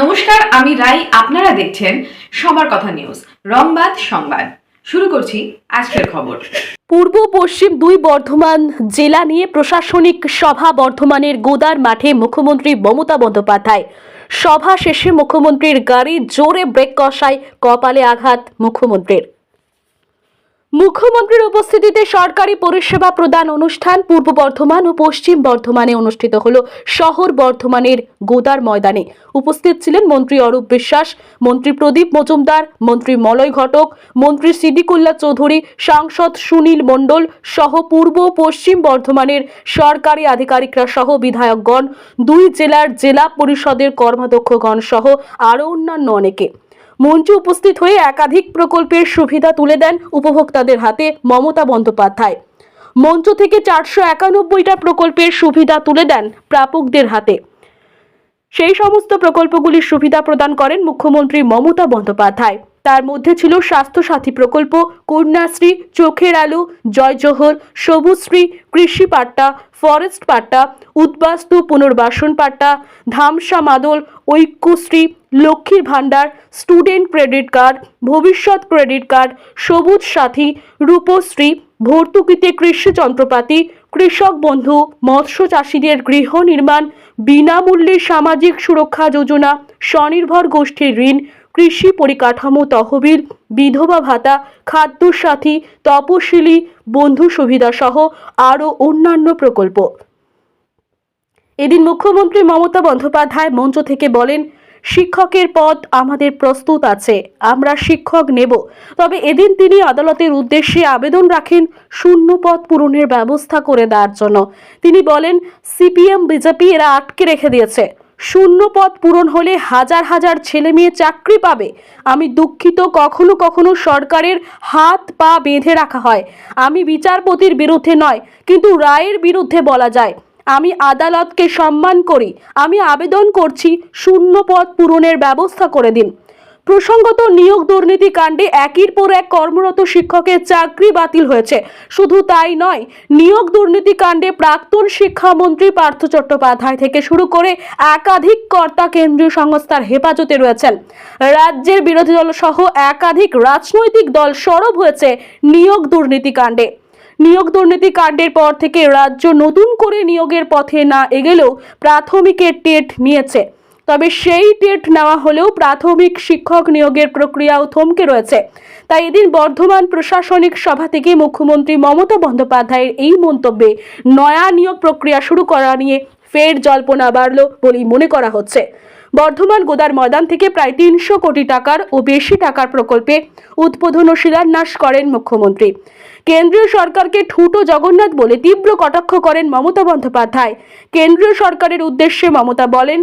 নমস্কার, আমি রাই, আপনারা দেখছেন সবার কথা নিউজ, রংবাদ সংবাদ। শুরু করছি আজকের খবর। পূর্ব পশ্চিম দুই বর্ধমান জেলা নিয়ে প্রশাসনিক সভা বর্ধমানের গোদার মাঠে মুখ্যমন্ত্রী মমতা বন্দ্যোপাধ্যায়। সভা শেষে মুখ্যমন্ত্রীর গাড়ি জোরে ব্রেক কষায় কপালে আঘাত মুখ্যমন্ত্রীর। মুখ্যমন্ত্রীর উপস্থিতিতে সরকারি পরিষেবা প্রদান অনুষ্ঠান পূর্ব বর্ধমান ও পশ্চিম বর্ধমানে অনুষ্ঠিত হল। শহর বর্ধমানের গোদার ময়দানে উপস্থিত ছিলেন মন্ত্রী অরূপ বিশ্বাস, মন্ত্রী প্রদীপ মজুমদার, মন্ত্রী মলয় ঘটক, মন্ত্রী সিদ্দিকুল্লাহ চৌধুরী, সাংসদ সুনীল মণ্ডল সহ পূর্ব পশ্চিম বর্ধমানের সরকারি আধিকারিকরা সহ বিধায়কগণ, দুই জেলার জেলা পরিষদের কর্মাধ্যক্ষগণ সহ আরও অন্যান্য অনেকে। মঞ্চে উপস্থিত হয়ে একাধিক প্রকল্পের সুবিধা তুলে দেন উপভোক্তাদের হাতে মমতা বন্দ্যোপাধ্যায়। মঞ্চ থেকে চারশো একানব্বইটা প্রকল্পের সুবিধা তুলে দেন প্রাপকদের হাতে। সেই সমস্ত প্রকল্পগুলির সুবিধা প্রদান করেন মুখ্যমন্ত্রী মমতা বন্দ্যোপাধ্যায়। তার মধ্যে ছিল স্বাস্থ্যসাথী প্রকল্প, কন্যাশ্রী, চোখের আলো, জয়জোহর, সবুজশ্রী, কৃষি পাট্টা, ফরেস্ট পাট্টা, উদ্বাস্তু পুনর্বাসন পাট্টা, ধামসা মাদল, Aikyashree, Lakshmir Bhandar, student credit card, Bhabishyat credit card, Sabuj Sathi, Rupashree, ভর্তুকিতে কৃষি যন্ত্রপাতি, কৃষক বন্ধু, মৎস্য চাষীদের গৃহ নির্মাণ, বিনামূল্যে সামাজিক সুরক্ষা যোজনা, স্বনির্ভর গোষ্ঠীর ঋণ কৃষি পরিকাঠামো তহবিল, বিধবা ভাতা, খাদ্যসাথী, তপশিলি, বন্ধু সুবিধা সহ আরও অন্যান্য প্রকল্প। এদিন মুখ্যমন্ত্রী মমতা বন্দ্যোপাধ্যায় মঞ্চ থেকে বলেন, শিক্ষকের পদ আমাদের প্রস্তুত আছে, আমরা শিক্ষক নেব। তবে এদিন তিনি আদালতের উদ্দেশ্যে আবেদন রাখেন শূন্য পদ পূরণের ব্যবস্থা করে দেওয়ার জন্য। তিনি বলেন, সিপিএম, বিজেপি এরা আটকে রেখে দিয়েছে। শূন্য পদ পূরণ হলে হাজার হাজার ছেলে মেয়ে চাকরি পাবে। আমি দুঃখিত, কখনো কখনো সরকারের হাত পা বেঁধে রাখা হয়। আমি বিচারপতির বিরুদ্ধে নয়, কিন্তু রায়ের বিরুদ্ধে বলা যায়। আমি আদালতকে সম্মান করি। আমি আবেদন করছি শূন্য পদ পূরণের ব্যবস্থা করে দিন। প্রসঙ্গত নিয়োগ দুর্নীতি কাণ্ডে একের পর এক কর্মরত শিক্ষকের চাকরি বাতিল হয়েছে। শুধু তাই নয়, নিয়োগ দুর্নীতি কাণ্ডে প্রাক্তন শিক্ষামন্ত্রী পার্থ চট্টোপাধ্যায় থেকে শুরু করে একাধিক কর্তা কেন্দ্রীয় সংস্থার হেফাজতে রয়েছেন। রাজ্যের বিরোধী দল সহ একাধিক রাজনৈতিক দল সরব হয়েছে নিয়োগ দুর্নীতি কাণ্ডে। নিয়োগ দুর্নীতি কাণ্ডের পর থেকে রাজ্য নতুন করে নিয়োগের পথে না এগেলেও প্রাথমিকের টেট নিয়েছে। তবে সেই টেট নেওয়া হলেও প্রাথমিক শিক্ষক নিয়োগের প্রক্রিয়াও থমকে রয়েছে। তাই এদিন বর্ধমান প্রশাসনিক সভা থেকে মুখ্যমন্ত্রী মমতা বন্দ্যোপাধ্যায়ের এই মন্তব্যে নয়া নিয়োগ প্রক্রিয়া শুরু করা নিয়ে ফের জল্পনা বাড়ল বলেই মনে করা হচ্ছে। বর্ধমান গোদার ময়দান থেকে প্রায় তিনশো কোটি টাকার ও বেশি টাকার প্রকল্পে উদ্বোধন ও শিলান্যাস করেন মুখ্যমন্ত্রী। কেন্দ্রীয় সরকারকে ঠুটো জগন্নাথ বলে তীব্র কটাক্ষ করেন মমতা বন্দ্যোপাধ্যায়। কেন্দ্রীয় সরকারের উদ্দেশ্যে মমতা বলেন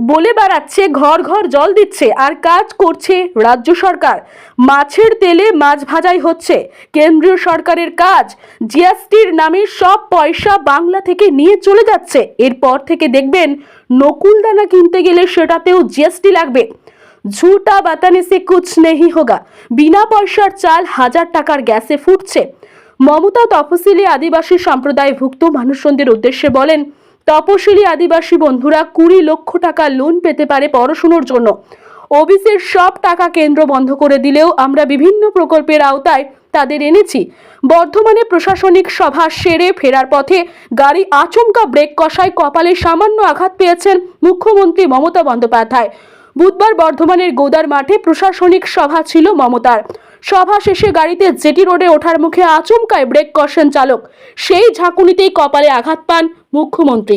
বলে বেড়াচ্ছে, ঘর ঘর জল দিচ্ছে আর কাজ করছে রাজ্য সরকার। মাছের তেলে মাছ ভাজাই হচ্ছে। কেন্দ্রীয় সরকারের কাজ, জিএসটির নামে সব পয়সা বাংলা থেকে নিয়ে চলে যাচ্ছে। এরপর থেকে দেখবেন নকুলদানা কিনতে গেলে সেটাতেও জিএসটি লাগবে। ঝুটা বাতানে সে কুছ নেহি হোগা। বিনা পয়সার চাল হাজার টাকার গ্যাসে ফুটছে। মমতা তফসিলি আদিবাসী সম্প্রদায়ভুক্ত মানুষজনদের উদ্দেশ্যে বলেন তপশিলি আদিবাসী বন্ধুরা কুড়ি লক্ষ টাকা লোন পেতে পারে পড়াশুনোর জন্য। ওবিসির সব টাকা কেন্দ্র বন্ধ করে দিলেও আমরা বিভিন্ন প্রকল্পের আওতায় তাদের এনেছি। বর্ধমানে প্রশাসনিক সভা সেরে ফেরার পথে গাড়ি আচমকা ব্রেক কষায় কপালে সামান্য আঘাত পেয়েছেন মুখ্যমন্ত্রী মমতা বন্দ্যোপাধ্যায়। বুধবার বর্ধমানের গোদার মাঠে প্রশাসনিক সভা ছিল মমতার। সভা শেষে গাড়িতে জেটি রোডে ওঠার মুখে আচমকায় ব্রেক কষেন চালক। সেই ঝাঁকুনিতেই কপালে আঘাত পান মুখ্যমন্ত্রী